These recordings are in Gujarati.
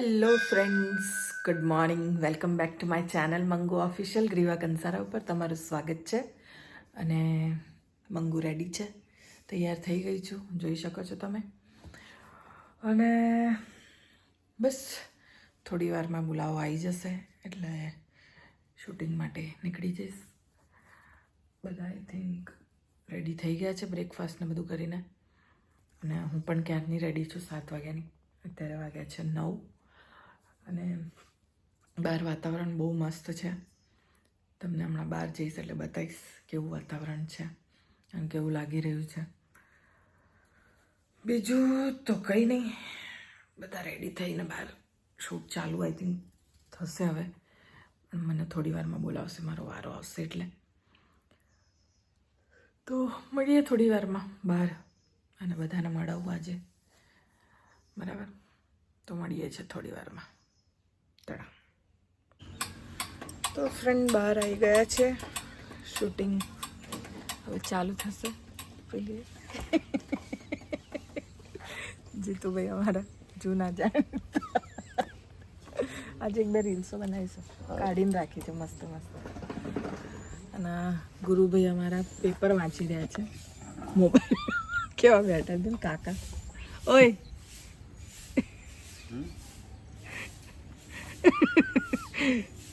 Hello friends good morning welcome back to my channel Mangu official Griva Kansara ઉપર તમારું સ્વાગત છે. અને મંગુ રેડી છે. તૈયાર થઈ ગઈ છું. જોઈ શકો છો તમે. અને બસ, થોડી વારમાં બોલાવો આવી જશે. એટલે શૂટિંગ માટે નીકળી જઈશ. બધા આઈ થિંક રેડી થઈ ગયા છે બ્રેકફાસ્ટ ને બધું કરીને. અને હું પણ ક્યારની રેડી છું? સાત વાગ્યાની. અત્યારે વાગ્યા છે નવ. અને બહાર વાતાવરણ બહુ મસ્ત છે. તમને હમણાં બહાર જઈશ એટલે બતાવીશ કેવું વાતાવરણ છે અને કેવું લાગી રહ્યું છે. બીજું તો કંઈ નહીં. બધા રેડી થઈને બહાર શૂટ ચાલુ આઈ થિંક થશે હવે. મને થોડી વારમાં બોલાવશે, મારો વારો આવશે એટલે. તો મળીએ થોડી વારમાં બહાર અને બધાને મળાવું આજે. બરાબર? તો મળીએ છીએ થોડી વારમાં. તડા તો ફ્રેન્ડ બહાર આવી ગયા છે. શૂટિંગ હવે ચાલુ થશે પેલી જીતુભાઈ અમારા જૂના જાણ. આજે એકદમ રીલ્સો બનાવીશું. કાઢીને રાખી છે મસ્ત મસ્ત. અને ગુરુભાઈ અમારા પેપર વાંચી રહ્યા છે. મોબાઈલ. કેવા બેઠા છે કાકા? ઓય!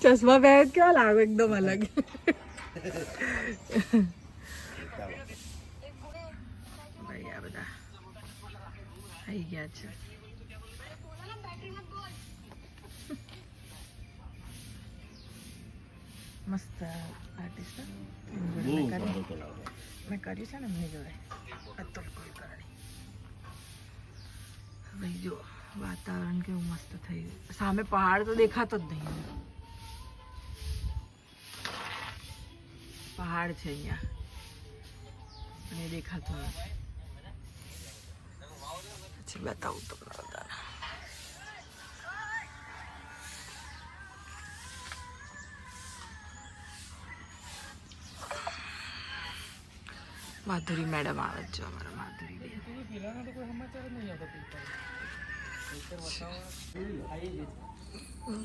ચશ્મા પહેર કેવા લાગો એકદમ અલગ ભાઈ આ બધા આવી ગયા છે મસ્ત આર્ટિસ્ટ મેં કર્યું છે ને એમની જોડે અતુલ કુલકર્ણી હવે જો વાતાવરણ કેવું મસ્ત થઈ ગયું. સામે પહાડ તો દેખાતો જ નહીં પહાડ છે અહીંયા. અને દેખાતો નથી. પછી બતાવું બધાને. માધુરી મેડમ આવે જો અમારા માધુરી બેન.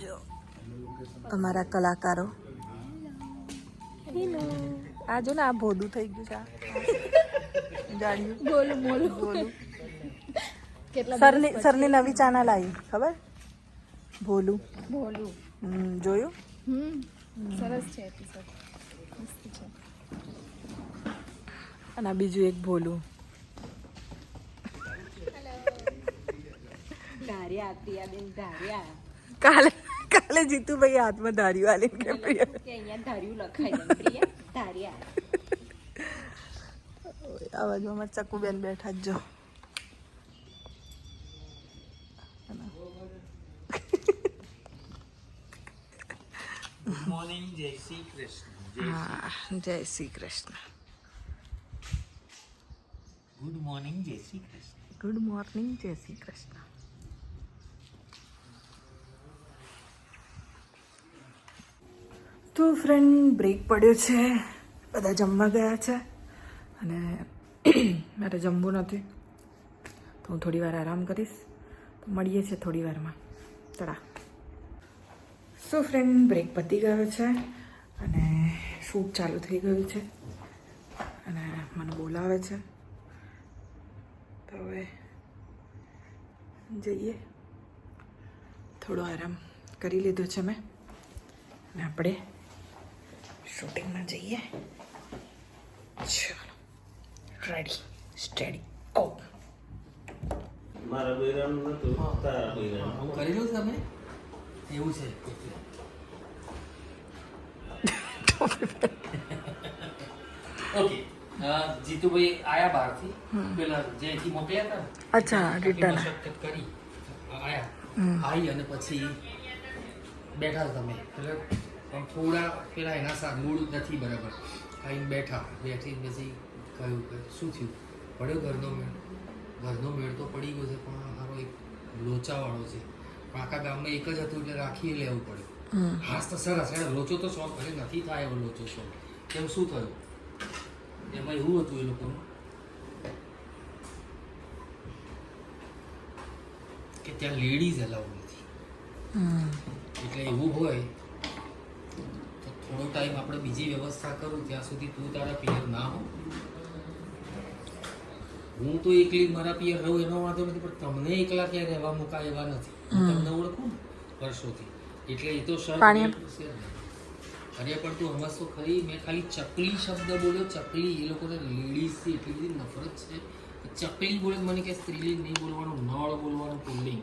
જો અમારા કલાકારો. આ જો ને આ ભોદું થઈ ગયું છે બોલું બોલું. બોલું. સરની સરની નવી ચાનલ લાવી ખબર? ભોલું. ભોલું. જોયું? સરસ છે એપિસોડ મસ્ત છે. અને આ બીજું એક ભોલું. ધાર્યા પ્રિયાબેન ધાર્યા. કાલે કાલે જીતુભાઈ હાથમાં ધાર્યું આલીને કે પ્રિય. કે અહીંયા ધાર્યું લખાય પ્રિયા. ધાર્યા. આ બાજુમાં ચકુબેન બેઠા જ જો. મોર્નિંગ જય શ્રી કૃષ્ણ હા જય શ્રી કૃષ્ણ. ગુડ મોર્નિંગ જય શ્રી કૃષ્ણ. ગુડ મોર્નિંગ જય શ્રી કૃષ્ણ. તો ફ્રેન્ડ બ્રેક પડ્યો છે. બધા જમવા ગયા છે. અને મારે જમવું નથી. તો હું થોડી વાર આરામ કરીશ. તો મળીએ છીએ થોડી વારમાં. ચડા સો ફ્રેન્ડ બ્રેક પતી ગયો છે. અને શૂટ ચાલુ થઈ ગયું છે. અને મને બોલાવે છે. તો હવે જઈએ. થોડો આરામ કરી લીધો છે મેં. અને આપણે શૂટિંગમાં જઈએ. ચલો. રેડી સ્ટેડી ગો મારા બૈરાનું નતું તારા બૈરાનું. હું કરી લઉં તમે? એવું છે ઓકે જીતુભાઈ આયા બહારથી. પેલા જેથી મોકલ્યા હતા અચ્છા રિટર્ન મશક્કત કરી આયા. આવી અને પછી બેઠા તમે. એટલે પણ થોડા પેલા એના સા મૂળ નથી બરાબર. ખાઈને બેઠા બેઠી પછી કહ્યું કે શું થયું? પડ્યો ઘરનો મેળ? ઘરનો મેળ તો પડી ગયો છે પણ મારો એક લોચાવાળો છે. પણ આખા ગામમાં એક જ હતું એટલે રાખીએ લેવું પડ્યું. હાસ તો સરસ એને લોચો તો શોખ અરે નથી થાય એવો લોચો શોખ. કેમ શું થયું? એમાં એવું હતું એ લોકોનું કે ત્યાં લેડીઝ અલાઉ નથી. એટલે એવું હોય થોડો ટાઈમ આપણે બીજી વ્યવસ્થા કરું ત્યાં સુધી તું તારા પિયર ના હો. હું તો એકલી મારા પિયર રહું એનો વાંધો નથી પણ તમને એકલા ક્યાં રહેવા મુકાય એવા નથી. તમને ઓળખું વર્ષોથી. એટલે એ તો શર્ટ પાણી. અરે પણ તું સમજતો ખરી? મેં ખાલી ચકલી શબ્દ બોલ્યો ચકલી. એ લોકોને લેડીઝથી એટલી બધી નફરત છે. ચકલી બોલે મને કે સ્ત્રીલિંગ નહીં બોલવાનું નળ બોલવાનું પુલ્લિંગ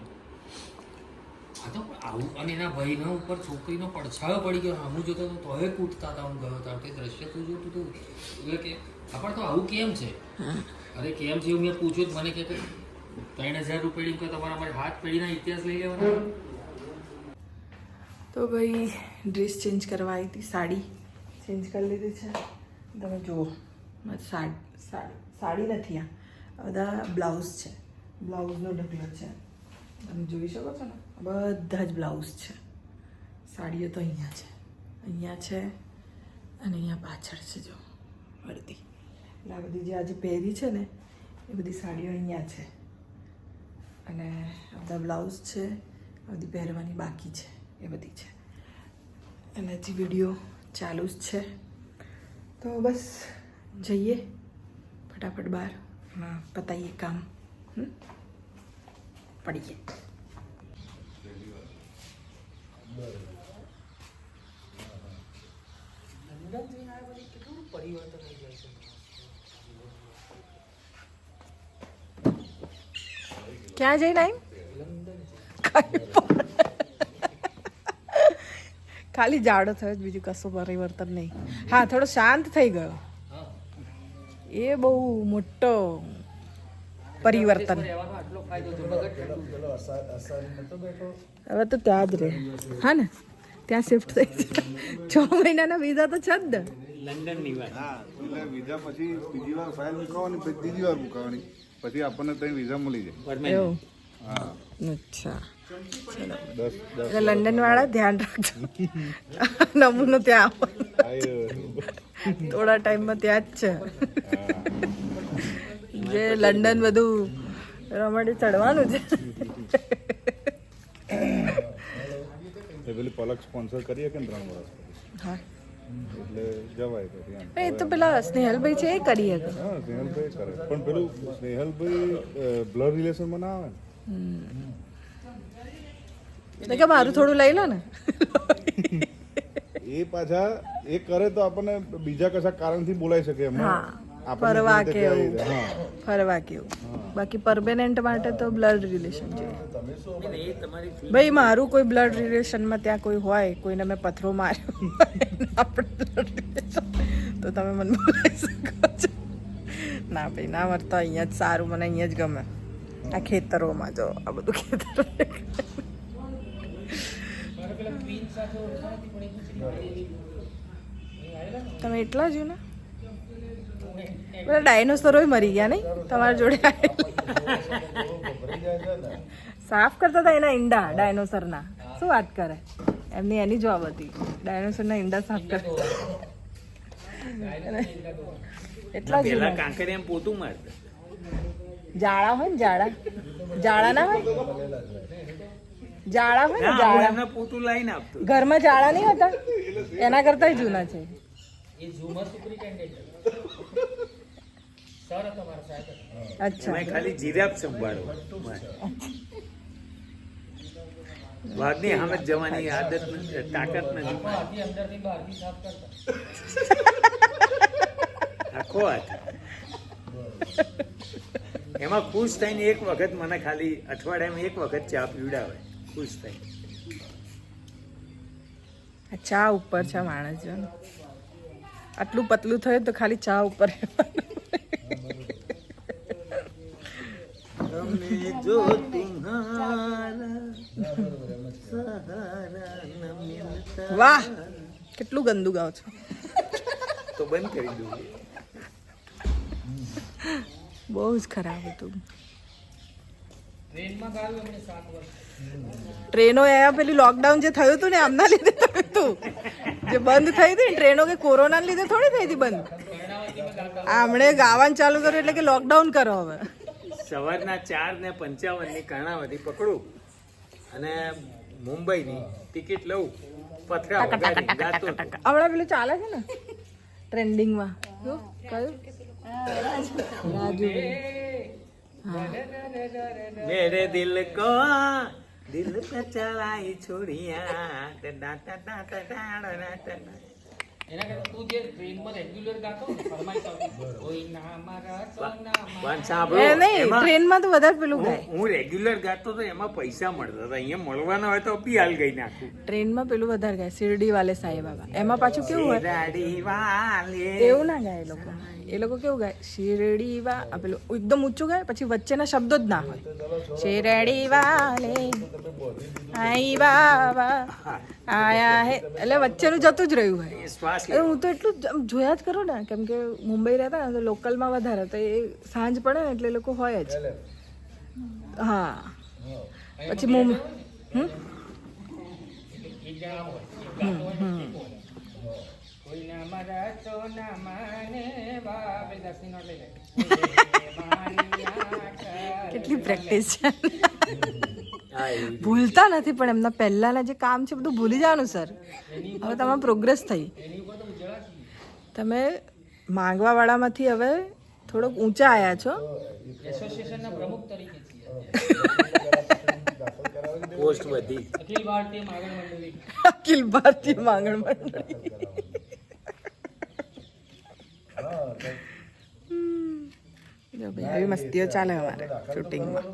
આ તો આવું અને એના ભાઈના ઉપર છોકરીનો પડછાયો પડી ગયો. હું જોતો હતો તોય કૂટતા હતા હું ગયો હતો. તે દ્રશ્ય તું જોતું હતું એટલે કે આપણ તો આવું કેમ છે? અરે કેમ છે મેં પૂછ્યું જ. મને કે ત્રણ હજાર રૂપિયા કે તમારા મારે હાથ પેઢીના ઇતિહાસ લઈ લેવાના. તો ભાઈ ડ્રેસ ચેન્જ કરવા આવી હતી, સાડી ચેન્જ કરી લીધી છે. તમે જુઓ સાડી નથી આ બધા બ્લાઉઝ છે. બ્લાઉઝનો ઢગલો છે. તમે જોઈ શકો છો ને? બધા જ બ્લાઉઝ છે. સાડીઓ તો અહીંયા છે. અહીંયા છે અને અહીંયા પાછળ છે જો અડધી એટલે આ બધી જે આજે પહેરી છે ને, એ બધી સાડીઓ અહીંયા છે. અને બધા બ્લાઉઝ છે, આ બધી પહેરવાની બાકી છે, એ બધી છે. અને હજી વીડિયો ચાલુ જ છે. તો બસ, જઈએ. ફટાફટ બહાર હા પતાઈએ કામ. હમ? પડીએ પરિવર્તન થઈ જાય છે ક્યાં જઈને આવી ખાલી જાડો થયો જ બીજું કશું પરિવર્તન નહીં હા, થોડો શાંત થઈ ગયો એ બહુ મોટો પરિવર્તન. હવે તો ત્યાં જ રહે હા ને? ત્યાં શિફ્ટ થઈ છ મહિનાના વિઝા તો છે જ ને. લંડનની વાત. હા એટલે વિઝા પછી બીજી વાર ફાઇલ મૂકવાની પછી ત્રીજી વાર મૂકવાની પછી આપણને ત્યાં વિઝા મળી જાય. એવું? હા. અચ્છા. દસ દસ લંડન વાળા ધ્યાન રાખજો. નમૂનો ત્યાં થોડા ટાઈમમાં ત્યાં જ છે. જે લંડન બધું રમાડી ચડવાનું છે. પેલી પલક સ્પોન્સર કરીએ કે ત્રણ વર્ષ હા. એટલે જવાય પછી એ તો પેલા સ્નેહલભાઈ છે એ કરી શકે હા સ્નેહલભાઈ કરે. પણ પેલું સ્નેહલભાઈ બ્લડ રિલેશનમાં ના આવે ને? એટલે કે મારું થોડું લઈ લો ને. એ પાછા એ કરે તો આપણને બીજા કશા કારણથી બોલાઈ શકે એમ ફરવા રીતે કે કહેવાય એવું છે. હા. ફરવા કેવું? બાકી પરમેનન્ટ માટે તો બ્લડ રિલેશન જોઈએ. ભાઈ મારું કોઈ બ્લડ રિલેશનમાં ત્યાં કોઈ હોય કોઈને મેં પથરો માર્યો તો તમે મને બોલાવી શકો છો. ના ભાઈ ના મારે તો અહીંયા જ સારું મને અહીંયા જ ગમે. આ ખેતરોમાં જો આ બધું ખેતર. તમે એટલા જ ને? બધા ડાયનોસરો મરી ગયા નહીં? તમારા જોડે સાફ કરતા હતા એના ઈંડા ડાયનોસરના શું વાત કરે? એમની એની જોબ હતી. ડાયનોસરના ઈંડા સાફ કરતા એટલા જ પેલા કાંકરિયા પોતું મારતા. જાળા હોય ને જાળા જાળા ના હોય? જાળા હોય ને જાળા એમને પોતું લાવીને આપતું. ઘરમાં જાળા નહીં હોતા? એના કરતા જૂના છે. એ ઝુમર સાહેબ અચ્છા. મેં ખાલી જીરાફ સંભાળો વાઘની સામે જવાની આદત નથી તાકાત આખો હાથ. એમાં ખુશ થઈને એક વખત મને ખાલી અઠવાડિયામાં એક વખત ચા પીવડાવે. ખુશ થઈ ચા ઉપર છે માણસ જો. આટલું પતલું થયું તો ખાલી ચા ઉપર વાહ કેટલું ગંદુ ગાવ છો. તો બંધ કરી દઉં. બહુ જ ખરાબ હતું ટ્રેનમાં ગાયું એમણે સાત વર્ષ ટ્રેનો એ પેલી લોકડાઉન જે થયું હતું ને આમના લીધે થયું હતું જે બંધ થઈ હતી ને ટ્રેનો કે કોરોના લીધે થોડી થઈ હતી બંધ. આમણે ગાવાનું ચાલુ કર્યું એટલે કે લોકડાઉન કરો હવે. સવારના ચાર ને પંચાવનની કર્ણાવતી પકડું અને મુંબઈની ટિકિટ લઉં. પથરા હમણાં પેલું ચાલે છે ને? ટ્રેન્ડિંગમાં કયું? રાજુ. मेरे दिल को दिल पे चलाई छोड़िया। એના કરતા તું જે ટ્રેનમાં રેગ્યુલર ગાતો ને ફરમાઈશ આવતી ના મારા સોના મારા એ નહીં ટ્રેનમાં તો વધારે પેલું ગાય. હું રેગ્યુલર ગાતો તો એમાં પૈસા મળતા હતા. અહીંયા મળવાના હોય તો અપી હાલ ગઈ નાખું. ટ્રેનમાં પેલું વધારે ગાય શિરડી વાલે સાંઈ બાબા એમાં પાછું કેવું હોય? એવું ના ગાય લોકો. એ લોકો કેવું ગાય? શિરડી વા આ પેલું એકદમ ઊંચું ગાય પછી વચ્ચેના શબ્દો જ ના હોય. શેરડી વાલે આઈ વા આયા હે. એટલે વચ્ચેનું જતું જ રહ્યું હોય. હું તો એટલું જ જોયા જ કરું ને કેમ કે મુંબઈ રહેતા ને તો લોકલમાં વધારે તો એ સાંજ પડે ને એટલે લોકો હોય જ. હા. પછી મુંબઈ હમ? હમ જણા સોના માને બાપે. લઈ કેટલી પ્રેક્ટિસ છે. ભૂલતા નથી પણ એમના પહેલાના જે કામ છે બધું ભૂલી જવાનું સર. હવે તમારો પ્રોગ્રેસ થઈ. તમે માંગવા વાળામાંથી હવે થોડોક ઊંચા આવ્યા છો. એસોસિએશનના પ્રમુખ તરીકે પોસ્ટ વધી. અખિલ ભારતીય માંગણ મંડળી. અખિલ ભારતીય માંગણ મંડળી. જો ભાઈ આવી મસ્તીઓ ચાલે અમારે શૂટિંગમાં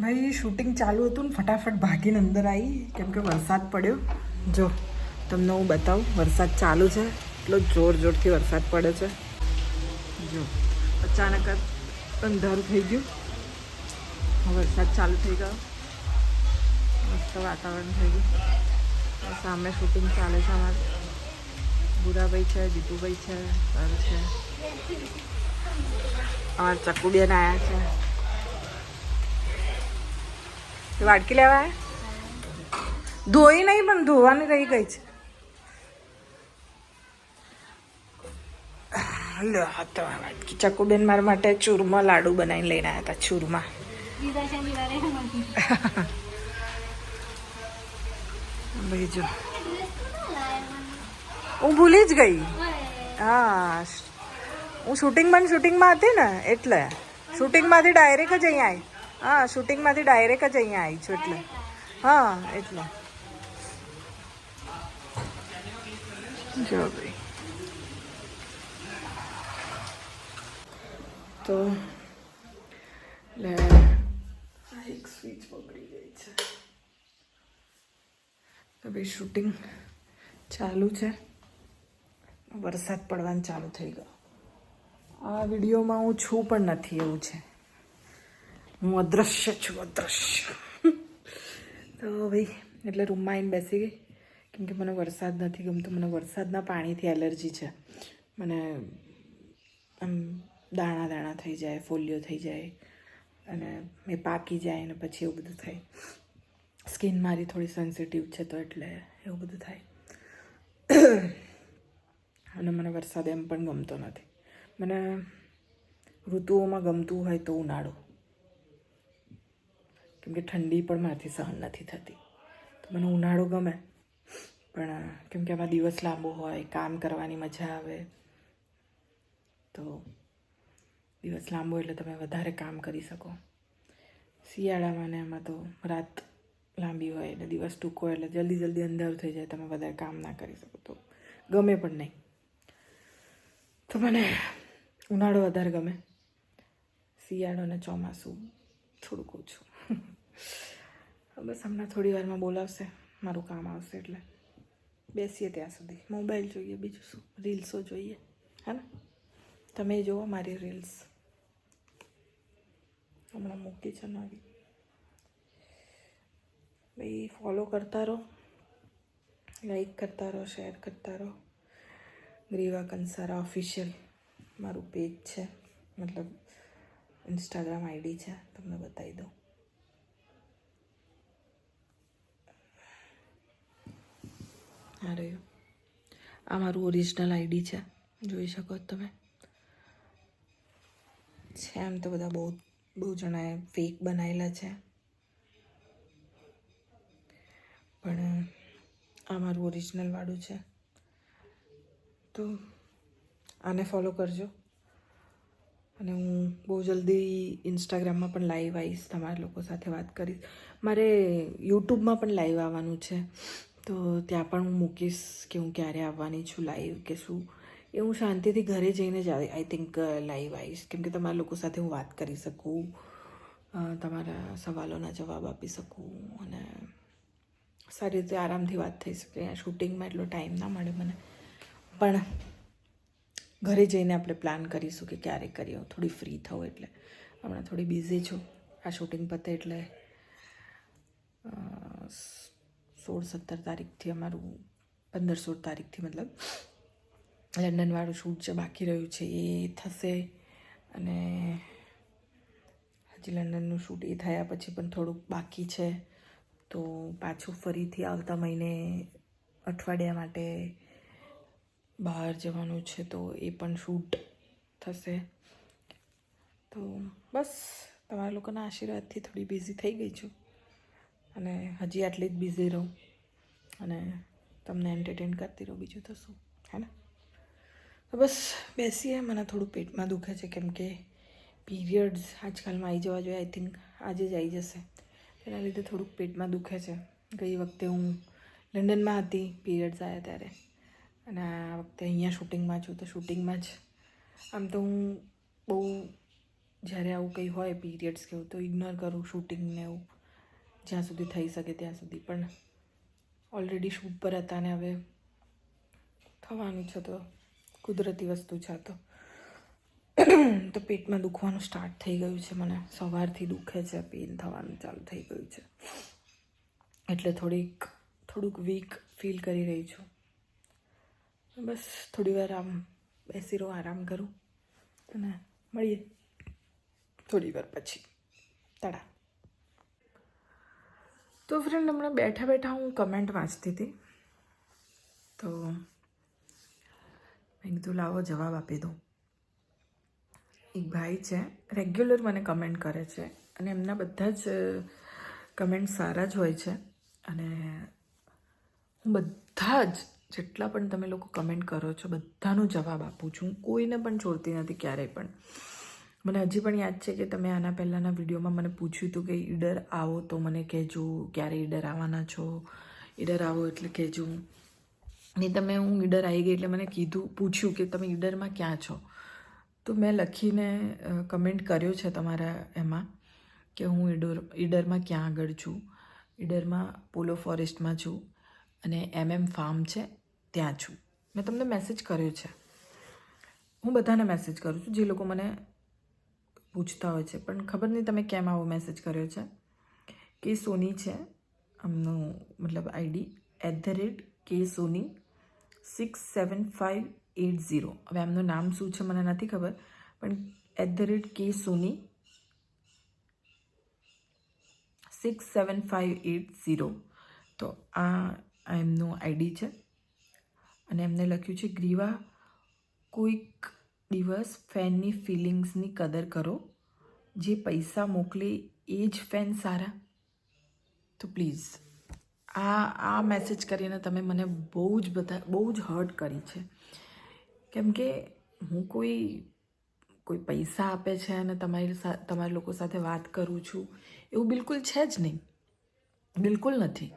ભાઈ શૂટિંગ ચાલુ હતું ને ફટાફટ ભાગીને અંદર આવી. કેમ કે વરસાદ પડ્યો. જો તમને હું બતાવું વરસાદ ચાલુ છે. એટલો જોર જોરથી વરસાદ પડે છે. જો અચાનક જ અંધારું થઈ ગયું. વરસાદ ચાલુ થઈ ગયો. મસ્ત વાતાવરણ થઈ ગયું. સામે શૂટિંગ ચાલે છે અમારે. ભૂરાભાઈ છે જીતુભાઈ છે સર છે. અમારા ચકુબેન આવ્યા છે. વાટકી લેવા ધોઈ નહીં પણ ધોવાની રહી ગઈ છે. તો વાટકી ચકુબેન મારા માટે ચૂરમા લાડુ બનાવીને લઈને આવ્યા હતા ચૂરમા. બીજું હું ભૂલી જ ગઈ. હા હું શૂટિંગમાં શૂટિંગમાં હતી ને એટલે. શૂટિંગમાંથી ડાયરેક્ટ જ અહીંયા આવી હા શૂટિંગમાંથી ડાયરેક્ટ જ અહીંયા આવી છું એટલે. હા એટલે. જો ભાઈ. તો એટલે આ એક સ્વિચ પકડી ગઈ છે. તો ભાઈ શૂટિંગ ચાલુ છે. વરસાદ પડવાનું ચાલુ થઈ ગયો. આ વિડીયોમાં હું છું પણ નથી એવું છે. હું અદૃશ્ય છું અદૃશ્ય તો ભાઈ એટલે રૂમમાં આવીને બેસી ગઈ. કેમ કે મને વરસાદ નથી ગમતો. મને વરસાદના પાણીથી એલર્જી છે. મને આમ દાણા દાણા થઈ જાય ફોલ્યો થઈ જાય અને એ પાકી જાય ને પછી એવું બધું થાય. સ્કિન મારી થોડી સેન્સિટિવ છે તો એટલે એવું બધું થાય. અને મને વરસાદ એમ પણ ગમતો નથી. મને ઋતુઓમાં ગમતું હોય તો ઉનાળો. કેમ કે ઠંડી પણ મારાથી સહન નથી થતી. તો મને ઉનાળો ગમે. પણ કેમ કે આમાં દિવસ લાંબો હોય, કામ કરવાની મજા આવે. તો દિવસ લાંબો એટલે તમે વધારે કામ કરી શકો. શિયાળામાં ને એમાં તો રાત લાંબી હોય એટલે દિવસ ટૂંકો એટલે જલ્દી જલ્દી અંધારું થઈ જાય, તમે વધારે કામ ના કરી શકો. તો ગમે પણ નહીં. તો મને ઉનાળો વધારે ગમે? શિયાળો અને ચોમાસું, થોડુંક ઓછું. બસ હમણાં થોડી વારમાં બોલાવશે, મારું કામ આવશે એટલે. બેસીએ ત્યાં સુધી. મોબાઈલ જોઈએ, બીજું શું? રીલ્સો જોઈએ. હે ને? તમે જુઓ મારી રીલ્સ. હમણાં મૂકી છે નવી ભાઈ ફોલો કરતા રહો. લાઈક કરતા રહો શેર કરતા રહો. ગ્રીવા કંસારા ઓફિશિયલ મારું પેજ છે. મતલબ ઇન્સ્ટાગ્રામ આઈડી છે. તમને બતાવી દઉં. આ આ મારું ઓરિજિનલ આઈડી છે. જોઈ શકો તમે. છે એમ તો બધા બહુ બહુ જણાએ ફેક બનાવેલા છે. પણ આ મારું ઓરિજિનલ વાળું છે. તો આને ફોલો કરજો. અને હું બહુ જલ્દી ઇન્સ્ટાગ્રામમાં પણ લાઈવ આવીશ, તમારા લોકો સાથે વાત કરીશ. મારે યુટ્યુબમાં પણ લાઈવ આવવાનું છે. તો ત્યાં પણ હું મૂકીશ કે હું ક્યારે આવવાની છું લાઈવ કે શું. એ હું શાંતિથી ઘરે જઈને જ આઈ થિંક લાઈવ આવીશ. કેમ કે તમારા લોકો સાથે હું વાત કરી શકું તમારા સવાલોના જવાબ આપી શકું અને સારી રીતે આરામથી વાત થઈ શકે. શૂટિંગમાં એટલો ટાઈમ ના મળે મને. પણ ઘરે જઈને આપણે પ્લાન કરીશું કે ક્યારે કરીએ. થોડી ફ્રી થવું એટલે. હમણાં થોડી બિઝી છું. આ શૂટિંગ પતે એટલે સોળ સત્તર તારીખથી અમારું, પંદર સોળ તારીખથી મતલબ લંડનવાળું શૂટ જે બાકી રહ્યું છે એ થશે. અને હજી લંડનનું શૂટ એ થયા પછી પણ થોડુંક બાકી છે. તો પાછું ફરીથી આવતા મહિને અઠવાડિયા માટે બહાર જવાનું છે તો એ પણ શૂટ થશે. તો બસ, તમારા લોકોના આશીર્વાદથી થોડી બિઝી થઈ ગઈ છું. અને હજી આટલી જ બિઝી રહું. અને તમને એન્ટરટેન કરતી રહું બીજું તો શું, હે ને? તો બસ, બેસીએ. મને થોડું પેટમાં દુખે છે કેમ કે પીરિયડ્સ આજકાલમાં આવી જવા જોઈએ. આઈ થિંક આજે જ આવી જશે. એના લીધે થોડુંક પેટમાં દુખે છે. ગઈ વખતે હું લંડનમાં હતી પીરિયડ્સ આવ્યા ત્યારે. અને આ વખતે અહીંયા શૂટિંગમાં છું, તો શૂટિંગમાં જ. આમ તો હું બહુ જ્યારે આવું કંઈ હોય પીરિયડ્સ કે એવું, તો ઇગ્નોર કરું શૂટિંગને એવું. જ્યાં સુધી થઈ શકે ત્યાં સુધી. પણ ઓલરેડી શૂટ પર હતા ને હવે થવાનું છે તો, કુદરતી વસ્તુ છે તો. તો પેટમાં દુખવાનું સ્ટાર્ટ થઈ ગયું છે મને. સવારથી દુખે છે પેન થવાનું ચાલુ થઈ ગયું છે. એટલે થોડીક, થોડુંક વીક ફીલ કરી રહી છું. બસ થોડી વાર આમ બેસી રહો આરામ કરું અને મળીએ થોડી વાર પછી. તડા. તો ફ્રેન્ડ હમણાં બેઠા બેઠા હું કમેન્ટ વાંચતી હતી. તો મેં કીધું, લાવો જવાબ આપી દઉં. એક ભાઈ છે રેગ્યુલર મને કમેન્ટ કરે છે અને એમના બધા જ કમેન્ટ સારા જ હોય છે અને હું બધા જ જેટલા પણ તમે લોકો કમેન્ટ કરો છો, બધાનો જવાબ આપું છું. કોઈને પણ છોડતી નથી ક્યારેય પણ. મને હજી પણ યાદ છે કે તમે આના પહેલાંના વિડીયોમાં મને પૂછ્યું હતું કે ઈડર આવો તો મને કહેજો ક્યારે ઈડર આવવાના છો. ઈડર આવો એટલે કહેજો. ને તમે હું ઈડર આવી ગઈ એટલે મને કીધું, પૂછ્યું કે તમે ઈડરમાં ક્યાં છો? તો મેં લખીને કમેન્ટ કર્યો છે તમારા એમાં કે હું ઈડર, ઈડરમાં ક્યાં આગળ છું? ઈડરમાં પોલો ફોરેસ્ટમાં છું. અને એમ એમ ફાર્મ છે, ત્યાં છું. મેં તમને મેસેજ કર્યો છે. હું બધાને મેસેજ કરું છું, જે લોકો મને પૂછતા હોય છે. પણ ખબર નહીં તમે કેમ આવો મેસેજ કર્યો છે. કે સોની છે, આમનું મતલબ ID at the rate K Soni six seven five at zero હવે એમનું નામ શું છે મને નથી ખબર, પણ at the rate K Soni six seven five at zero તો આ આ એમનું આઈડી છે. અને એમને લખ્યું છે, ગ્રીવા, કોઈક દિવસ ફેનની ફિલિંગ્સની કદર કરો. જે પૈસા મોકલે એ જ ફેન સારા. તો પ્લીઝ, આ આ મેસેજ કરીને તમે મને બહુ જ બધા, બહુ જ હર્ટ કરી છે. કેમ કે હું કોઈ કોઈ પૈસા આપે છે અને તમારી તમારા લોકો સાથે વાત કરું છું, એવું બિલકુલ છે જ નહીં. બિલકુલ નથી.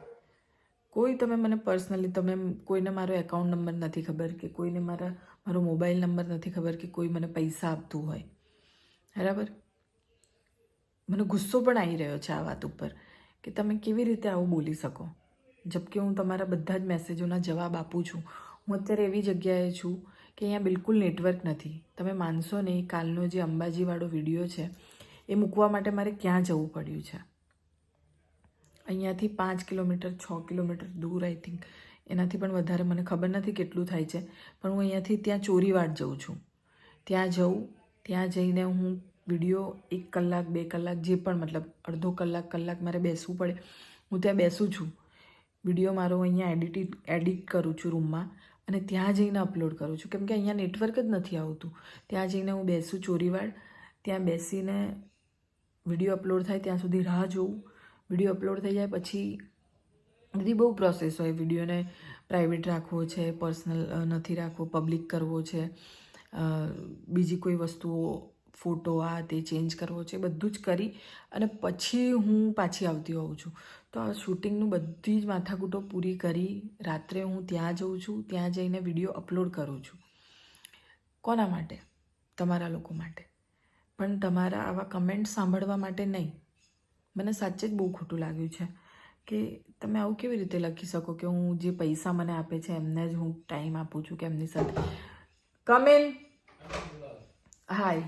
કોઈ તમે મને પર્સનલી તમે કોઈને મારો એકાઉન્ટ નંબર નથી ખબર કે કોઈને મારા, મારો મોબાઈલ નંબર નથી ખબર કે કોઈ મને પૈસા આપતું હોય. બરાબર? મને ગુસ્સો પણ આવી રહ્યો છે આ વાત ઉપર કે તમે કેવી રીતે આવું બોલી શકો? જબકે હું તમારા બધા જ મેસેજોના જવાબ આપું છું. હું અત્યારે એવી જગ્યાએ છું કે અહીંયા બિલકુલ નેટવર્ક નથી. તમે માનશો નહીં, કાલનો જે અંબાજીવાળો વીડિયો છે, એ મૂકવા માટે મારે ક્યાં જવું પડ્યું છે? અહીંયાથી પાંચ કિલોમીટર, છ કિલોમીટર દૂર આઈ થિંક એનાથી પણ વધારે મને ખબર નથી કેટલું થાય છે. પણ હું અહીંયાથી ત્યાં ચોરીવાડ જઉં છું. ત્યાં જઉં, ત્યાં જઈને હું વીડિયો એક કલાક, બે કલાક, જે પણ મતલબ અડધો કલાક કલાક મારે બેસવું પડે, હું ત્યાં બેસું છું. વીડિયો મારો અહીંયા એડિટ એડિટ કરું છું રૂમમાં અને ત્યાં જઈને અપલોડ કરું છું. કેમ કે અહીંયા નેટવર્ક જ નથી આવતું. ત્યાં જઈને હું બેસું ચોરીવાડ, ત્યાં બેસીને વીડિયો અપલોડ થાય, ત્યાં સુધી રાહ જોઉં વીડિયો અપલોડ થઈ જાય, પછી બધી બહુ પ્રોસેસ હોય. વિડીયોને પ્રાઇવેટ રાખવો છે પર્સનલ નથી રાખવો પબ્લિક કરવો છે બીજી કોઈ વસ્તુઓ ફોટો આ તે ચેન્જ કરવો છે, બધું જ કરી અને પછી હું પાછી આવતી હોઉં છું. તો આ શૂટિંગનું બધી જ માથાકૂટો પૂરી કરી રાત્રે હું ત્યાં જઉં છું, ત્યાં જઈને વીડિયો અપલોડ કરું છું. કોના માટે? તમારા લોકો માટે. પણ તમારા આવા કમેન્ટ સાંભળવા માટે નહીં. મને સાચે જ બહુ ખોટું લાગ્યું છે કે તમે આવું કેવી રીતે લખી શકો કે હું જે પૈસા મને આપે છે એમને જ હું ટાઈમ આપું છું કે એમની સાથે? કમેન હાય.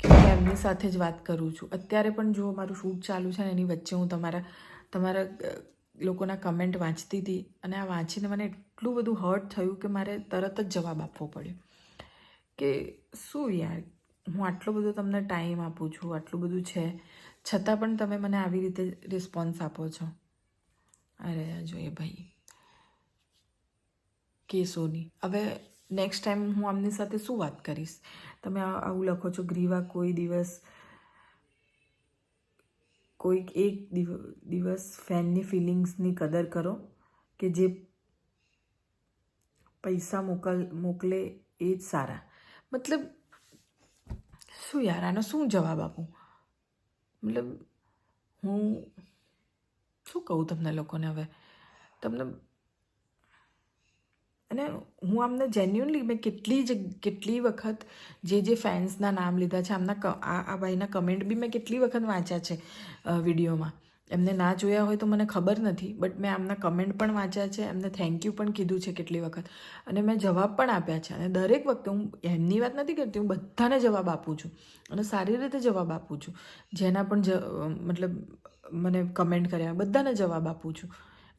કે હું એમની સાથે જ વાત કરું છું. અત્યારે પણ જો મારું શૂટ ચાલુ છે ને એની વચ્ચે હું તમારા તમારા લોકોના કમેન્ટ વાંચતી હતી અને આ વાંચીને મને એટલું બધું હર્ટ થયું કે મારે તરત જ જવાબ આપવો પડ્યો. કે શું યાર, હું આટલો બધો તમને ટાઈમ આપું છું, આટલું બધું છે. છતાં પણ તમે મને આવી રીતે રિસ્પોન્સ આપો છો. અરે જોઈએ ભાઈ. કે સોની, હવે નેક્સ્ટ ટાઈમ હું આમની સાથે શું વાત કરીશ? તમે આવું લખો છો, ગ્રીવા કોઈ દિવસ કોઈક એક દિવ- દિવસ ફેનની ફિલિંગ્સની કદર કરો કે જે પૈસા મોકલ મોકલે એ જ સારા. મતલબ, શું યાર, આનો શું જવાબ આપું? મતલબ હું શું કહું તમને લોકોને હવે? તમને અને હું આમને જેન્યુનલી મેં કેટલી જ, કેટલી વખત જે જે ફેન્સના નામ લીધા છે, આમના આ ભાઈના કમેન્ટ બી મેં કેટલી વખત વાંચ્યા છે વિડીયોમાં. એમને ના જોયા હોય તો મને ખબર નથી બટ મેં આમના કમેન્ટ પણ વાંચ્યા છે, એમને થેન્ક યુ પણ કીધું છે કેટલી વખત. અને મેં જવાબ પણ આપ્યા છે. અને દરેક વખતે હું એમની વાત નથી કરતી, હું બધાને જવાબ આપું છું. અને સારી રીતે જવાબ આપું છું. જેના પણ મતલબ મને કમેન્ટ કર્યા, બધાને જવાબ આપું છું.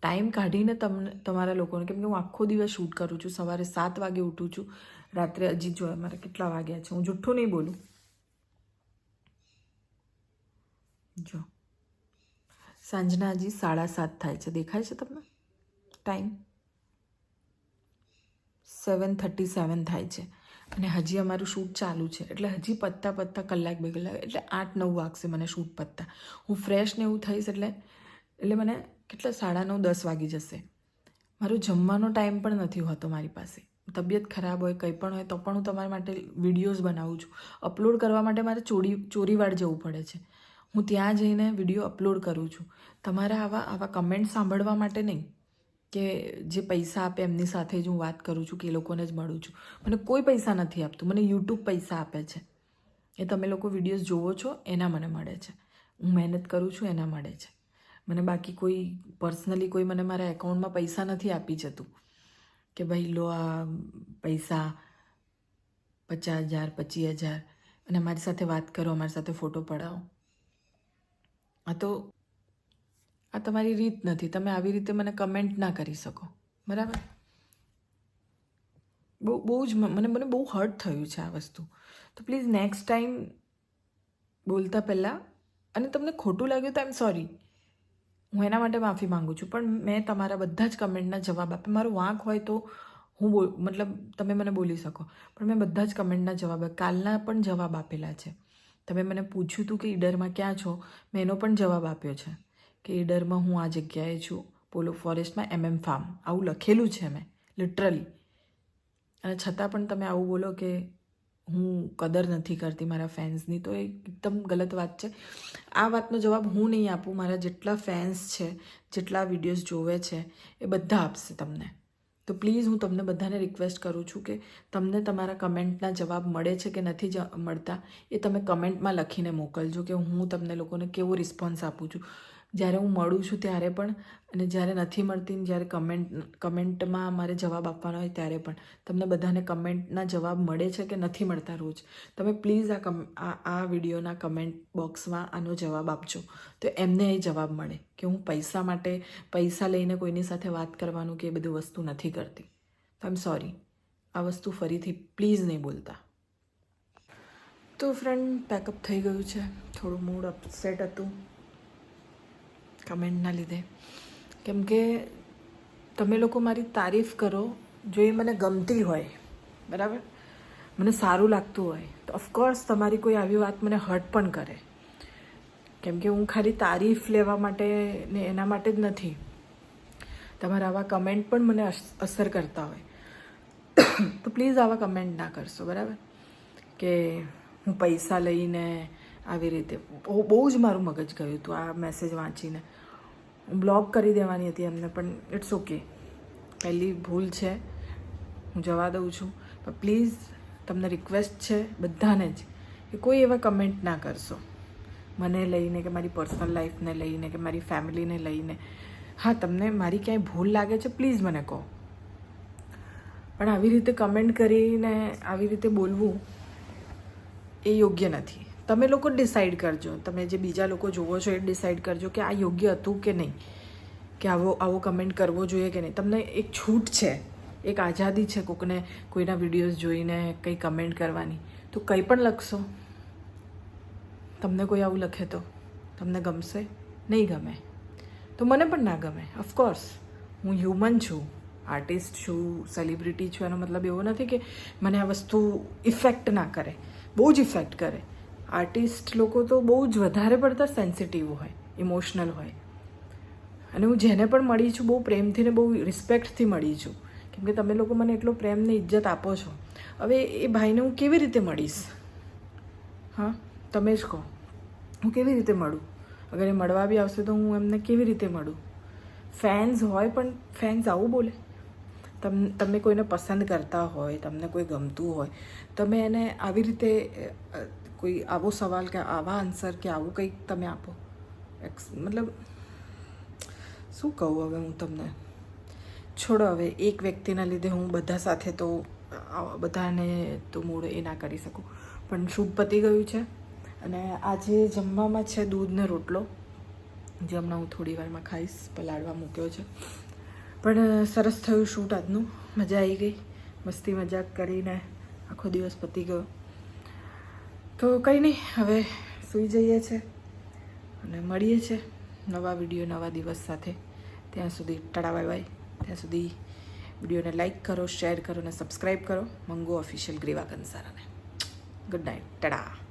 ટાઈમ કાઢીને તમને, તમારા લોકોને, કેમ કે હું આખો દિવસ શૂટ કરું છું, સવારે સાત વાગે ઉઠું છું, રાત્રે હજી જો મારે કેટલા વાગ્યા છે, હું જુઠ્ઠું નહીં બોલું. જો. સાંજના હજી સાડા સાત થાય છે. દેખાય છે તમને? ટાઈમ સેવન થર્ટી સેવન થાય છે. અને હજી અમારું શૂટ ચાલુ છે. એટલે હજી પત્તા પત્તા કલાક બે કલાક. એટલે આઠ નવ વાગશે મને શૂટ પત્તા. હું ફ્રેશ ને એવું થઈશ એટલે એટલે મને કેટલા? સાડા નવ દસ વાગી જશે. મારો જમવાનો ટાઈમ પણ નથી હોતો મારી પાસે. તબિયત ખરાબ હોય, કંઈ પણ હોય, તો પણ હું તમારા માટે વિડીયોઝ બનાવું છું. અપલોડ કરવા માટે મારે ચોરી ચોરીવાળ જવું પડે છે. હું ત્યાં જઈને વીડિયો અપલોડ કરું છું. તમારા આવા આવા કમેન્ટ સાંભળવા માટે નહીં કે જે પૈસા આપે એમની સાથે જ હું વાત કરું છું કે એ લોકોને જ મળું છું. મને કોઈ પૈસા નથી આપતું. મને યુટ્યુબ પૈસા આપે છે. એ તમે લોકો વિડીયોઝ જોવો છો, એના મને મળે છે. હું મહેનત કરું છું, એના મળે છે. મને બાકી કોઈ પર્સનલી કોઈ મને મારા એકાઉન્ટમાં પૈસા નથી આપી જતું. કે ભાઈ, લો આ પૈસા પચાસ હજાર, પચીસ હજાર અને અમારી સાથે વાત કરો, અમારી સાથે ફોટો પડાવો. આ તો, આ તમારી રીત નથી. તમે આવી રીતે મને કમેન્ટ ના કરી શકો. બરાબર? બહુ બહુ જ મને મને બહુ હર્ટ થયું છે આ વસ્તુ. તો પ્લીઝ નેક્સ્ટ ટાઈમ બોલતા પહેલાં, અને તમને ખોટું લાગ્યું તો એમ સોરી હું એના માટે માફી માંગુ છું, પણ મેં તમારા બધા જ કમેન્ટના જવાબ આપ્યા. મારો વાંક હોય તો હું બોલ, મતલબ તમે મને બોલી શકો. પણ મેં બધા જ કમેન્ટના જવાબ કાલના પણ જવાબ આપેલા છે. તમે મને પૂછ્યું હતું કે ઈડરમાં ક્યાં છો, મેં એનો પણ જવાબ આપ્યો છે કે ઈડરમાં હું આ જગ્યાએ છું. પોલો ફોરેસ્ટમાં એમએમ એમ ફાર્મ. આવું લખેલું છે મેં, લિટરલી. અને છતાં પણ તમે આવું બોલો કે હું કદર નથી કરતી મારા ફેન્સની, તો એ એકદમ ગલત વાત છે. આ વાતનો જવાબ હું નહીં આપું, મારા જેટલા ફેન્સ છે, જેટલા વિડીયોઝ જોવે છે, એ બધા આપશે તમને. તો પ્લીઝ હું તમને બધાને રિક્વેસ્ટ કરું છું કે તમને તમારા કમેન્ટના જવાબ મળે છે કે નથી મળતા એ તમે કમેન્ટમાં લખીને મોકલજો કે હું તમને લોકોને કેવો રિસ્પોન્સ આપું છું. જ્યારે હું મળું છું ત્યારે પણ અને જ્યારે નથી મળતી જ્યારે કમેન્ટ કમેન્ટમાં મારે જવાબ આપવાનો હોય ત્યારે પણ તમને બધાને કમેન્ટના જવાબ મળે છે કે નથી મળતા રોજ? તમે પ્લીઝ આ કમ, આ આ વિડીયોના કમેન્ટ બોક્સમાં આનો જવાબ આપજો. તો એમને એ જવાબ મળે કે હું પૈસા માટે, પૈસા લઈને કોઈની સાથે વાત કરવાનું કે એ બધું વસ્તુ નથી કરતી. તો આઈ સોરી આ વસ્તુ ફરીથી પ્લીઝ નહીં બોલતા. તો ફ્રેન્ડ પેકઅપ થઈ ગયું છે. થોડું મૂડ અપસેટ હતું. કમેન્ટના લીધે. કેમ કે તમે લોકો મારી તારીફ કરો જો એ મને ગમતી હોય, બરાબર? મને સારું લાગતું હોય, તો ઓફકોર્સ તમારી કોઈ આવી વાત મને હર્ટ પણ કરે. કેમ કે હું ખાલી તારીફ લેવા માટે ને એના માટે જ નથી. તમારા આવા કમેન્ટ પણ મને અસ- અસર કરતા હોય. તો પ્લીઝ આવા કમેન્ટ ના કરશો, બરાબર? કે હું પૈસા લઈને આવી રીતે, બહુ બહુ જ મારું મગજ ગયું હતું આ મેસેજ વાંચીને. બ્લોક કરી દેવાની હતી એમને, પણ ઇટ્સ ઓકે પહેલી ભૂલ છે. હું જવા દઉં છું. પણ પ્લીઝ તમને રિક્વેસ્ટ છે બધાને જ કે કોઈ એવા કમેન્ટ ના કરશો. મને લઈને કે મારી પર્સનલ લાઈફને લઈને કે મારી ફેમિલીને લઈને. હા, તમને મારી ક્યાંય ભૂલ લાગે છે પ્લીઝ મને કહો. પણ આવી રીતે કમેન્ટ કરીને, આવી રીતે બોલવું એ યોગ્ય નથી. તમે લોકો ડિસાઈડ કરજો. તમે જે બીજા લોકો જુઓ છો એ ડિસાઈડ કરજો કે આ યોગ્ય હતું કે નહીં. કે આવો આવો કમેન્ટ કરવો જોઈએ કે નહીં. તમને એક છૂટ છે. એક આઝાદી છે કોકને કોઈના વિડીયોઝ જોઈને કંઈ કમેન્ટ કરવાની. તો કંઈ પણ લખશો. તમને કોઈ આવું લખે તો તમને ગમશે? નહીં ગમે. તો મને પણ ના ગમે. ઓફકોર્સ હું હ્યુમન છું. આર્ટિસ્ટ છું સેલિબ્રિટી છું. એનો મતલબ એવો નથી કે મને આ વસ્તુ ઇફેક્ટ ના કરે. બહુ જ ઇફેક્ટ કરે. આર્ટિસ્ટ લોકો તો બહુ જ વધારે પડતા સેન્સિટિવ હોય ઇમોશનલ હોય. અને હું જેને પણ મળી છું, બહુ પ્રેમથી ને બહુ રિસ્પેક્ટથી મળી છું. કેમ કે તમે લોકો મને એટલો પ્રેમ ને ઇજ્જત આપો છો. હવે એ ભાઈને હું કેવી રીતે મળીશ? હા, તમે જ કહો. હું કેવી રીતે મળું? અગર એ મળવા બી આવશે તો હું એમને કેવી રીતે મળું? ફેન્સ હોય પણ ફેન્સ આવું બોલે. તમ તમે કોઈને પસંદ કરતા હોય, તમને કોઈ ગમતું હોય. તમે એને આવી રીતે કોઈ આવો સવાલ કે આવા આન્સર કે આવું કંઈક તમે આપો. એક્સ મતલબ, શું કહું હવે હું તમને? છોડો હવે, એક વ્યક્તિના લીધે હું બધા સાથે તો બધાને તો મૂળ એ ના કરી શકું. પણ શુભ પતી ગયું છે અને આજે જમવામાં છે દૂધને રોટલો, જે હમણાં હું થોડી વારમાં ખાઈશ, પલાળવા મૂક્યો છે. પણ સરસ થયું શૂટ આજનું. મજા આવી ગઈ. મસ્તી મજાક કરીને આખો દિવસ પતી ગયો. તો કંઈ નહીં, હવે સૂઈ જઈએ છે અને મળીએ છે નવા વીડિયો, નવા દિવસ સાથે. ત્યાં સુધી ટાડા બાય બાય. ત્યાં સુધી વિડીયોને લાઈક કરો, શેર કરો અને સબસ્ક્રાઈબ કરો. મંગો official Griva કંસારાને. Good night tada